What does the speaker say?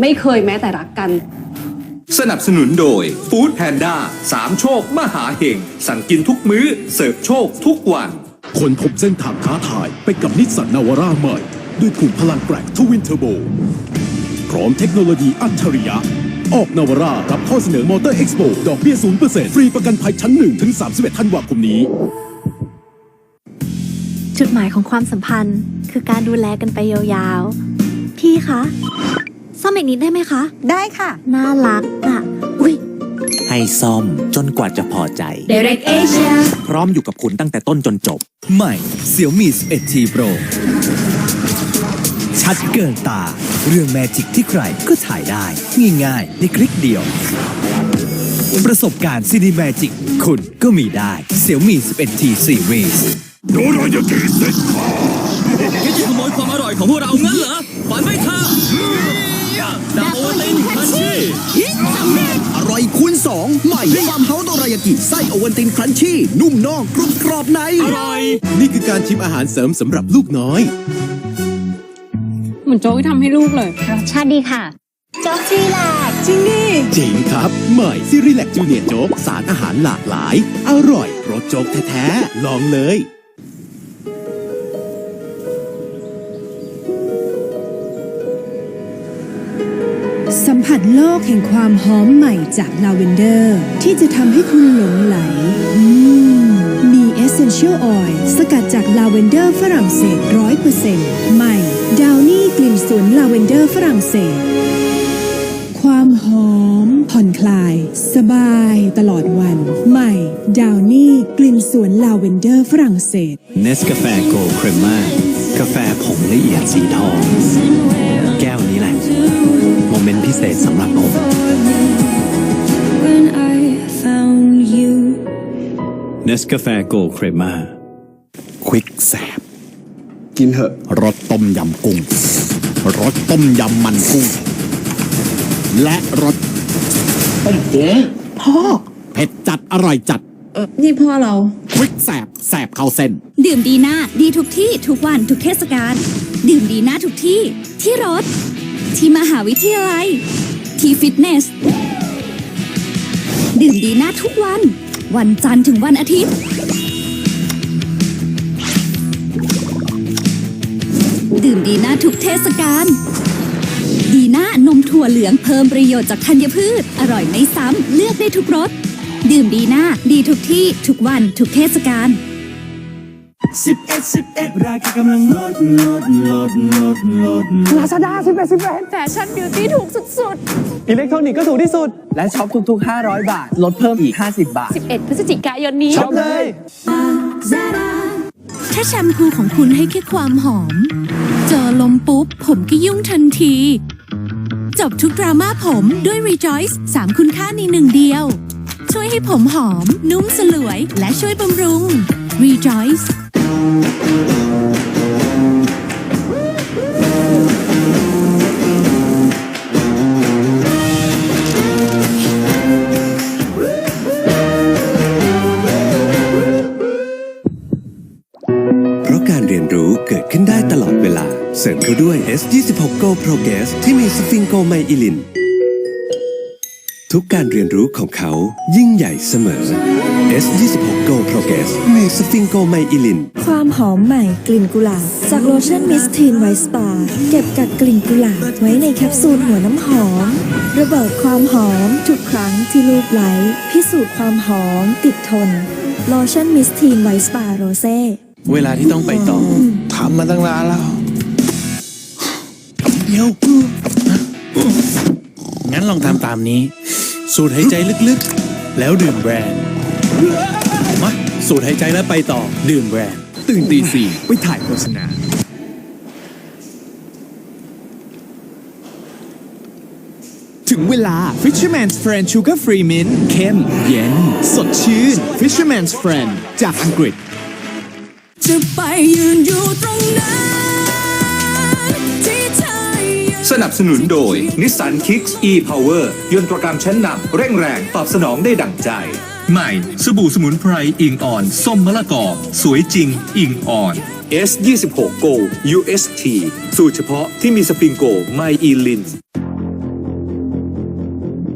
ไม่เคยแม้แต่รักกัน สนับสนุนโดยฟู้ดแพนด้าสามโชคมหาเห่ง สั่งกินทุกมื้อ เสิร์ฟโชคทุกวัน คนพบเส้นทางท้าทายไปกับนิสสันนาวาร่าใหม่ ด้วยขุมพลังแกร่งทวินเทอร์โบ พร้อมเทคโนโลยีอัจฉริยะ ออกนาวาร่ารับข้อเสนอมอเตอร์เอ็กซ์โปดอกเบี้ย0%ฟรีประกันภัยชั้น1ถึง31ธันวาคมนี้ จุดหมายของความสัมพันธ์ คือการดูแลกันไปยาวๆ พี่คะ ซ่อมอีกนิดได้ไหมคะ ได้ค่ะ น่ารักอะอุ้ย ให้ซ่อมจนกว่าจะพอใจ Direct Asia พร้อมอยู่กับคุณตั้งแต่ต้นจนจบ ใหม่ Xiaomi 11 T Pro ชัดเกินตา เรื่องแมจิกที่ใครก็ถ่ายได้ ง่ายๆ ในคลิกเดียว ประสบการณ์ซีนีแมจิกคุณก็มีได้ Xiaomi 11 T Series คิดจะขโมยความอร่อยของพวกเรางั้นเหรอฝันไม่ค่ะ ฟาร์มเฮาส์โดรายากิไส้โอวันตินครันชี่นุ่มนอกกรุบกรอบใน อร่อย นี่คือการชิมอาหารเสริมสำหรับลูกน้อย เหมือนโจ๊กที่ทำให้ลูกเลย รสชาติดีค่ะจ๊อกซีแลกจริงดิจริงครับ ใหม่ซีรีแลกจูเนียร์โจ๊กสารอาหารหลากหลาย อร่อยรสโจ๊กแท้ๆลองเลย ผัสโลกแห่งความหอมใหม่จากลาเวนเดอร์ ที่จะทำให้คุณหลงไหลอืมมี Essential Oil สกัดจากลาเวนเดอร์ฝรั่งเศส100%ใหม่ ดาวนี่กลิ่นสวนลาเวนเดอร์ฝรั่งเศส ความหอม ผ่อนคลาย สบายตลอดวัน ใหม่ ดาวนี่กลิ่นสวนลาเวนเดอร์ฝรั่งเศสเนสกาแฟโกลด์เครมม่ากาแฟผงละเอียดสีทอง แก้ว โมเมนต์พิเศษสำหรับผม When I found you เนสกาแฟโกลด์เครมม่าควิกแสบกินเถอะรสต้มยำกุ้งรสต้มยำมันกุ้ง และรสต้มก๋พ่อเผ็ดจัดอร่อยจัดนี่พ่อเราควิกแสบแสบเข้าเส้น ดื่มดีน่าดีทุกที่ทุกวันทุกเทศกาลดื่มดีน่าทุกที่ที่รถ ที่มหาวิทยาลัย ที่ฟิตเนส ดื่มดีน่าทุกวัน วันจันทร์ถึงวันอาทิตย์ ดื่มดีน่าทุกเทศกาลดีน่านมถั่วเหลืองเพิ่มประโยชน์จากธัญพืช อร่อยไม่ซ้ำ เลือกได้ทุกรส ดื่มดีน่าดีทุกที่ทุกวันทุกเทศกาล แฟชั่นบิวตี้ถูกสุดอิเล็กทรอนิกส์ก็ถูกที่สุด และช็อปทุกๆ 500 บาท ลดเพิ่มอีก 50 บาทๆ11 พฤศจิกายนนี้ช็อปเลยถ้าแชมพูของคุณให้แค่ความหอม เจอลมปุ๊บ ผมก็ยุ่งทันที จบทุกดราม่าผมด้วย Rejoice 3คุณค่าในหนึ่งเดียว ช่วยให้ผมหอม นุ่มสลวย และช่วยบำรุง Rejoice เพราะการเรียนรู้เกิดขึ้นได้ตลอดเวลา เสริมเขาด้วย S26 Go Progress ที่มีสฟิงโกไมอิลิน ทุกการเรียนรู้ของเขายิ่งใหญ่เสมอ S26 Go Progress มีสฟิงโกไมอิลิน ความหอมใหม่กลิ่นกุหลาบ จากโลชั่นมิสทีนไวท์สปา เก็บกักกลิ่นกุหลาบ ไว้ในแคปซูลหัวน้ำหอม ระเบิดความหอม ทุกครั้งที่ลูบไหลพิสูจน์ความหอม ติดทน โลชั่นมิสทีนไวท์สปาโรเซ่เวลาที่ต้องไปต่อทำมาตั้งนานแล้วเดี๋ยวงั้นลองทำตามนี้ สูดหายใจลึกๆ แล้วดื่มแบรนด์มาสูดหายใจแล้วไปต่อ ดื่มแบรนด์ตื่นตีสี่ไปถ่ายโฆษณา ถึงเวลา Fisherman's Friend Sugar Free Mint เข้ม เย็น สดชื่น Fisherman's Friend จากอังกฤษ จะไปยืนอยู่ตรงนั้นที่เธอยืน สนับสนุนโดย Nissan Kicks e-Power ยนตรกรรมชั้นนำเร่งแรงตอบสนองได้ดั่งใจ ใหม่ สบู่สมุนไพรอิงอ่อน ส้มมะละกอ สวยจริง อิงอ่อน S26 Go UST สูตรเฉพาะที่มีสปริงโกไมอีลิน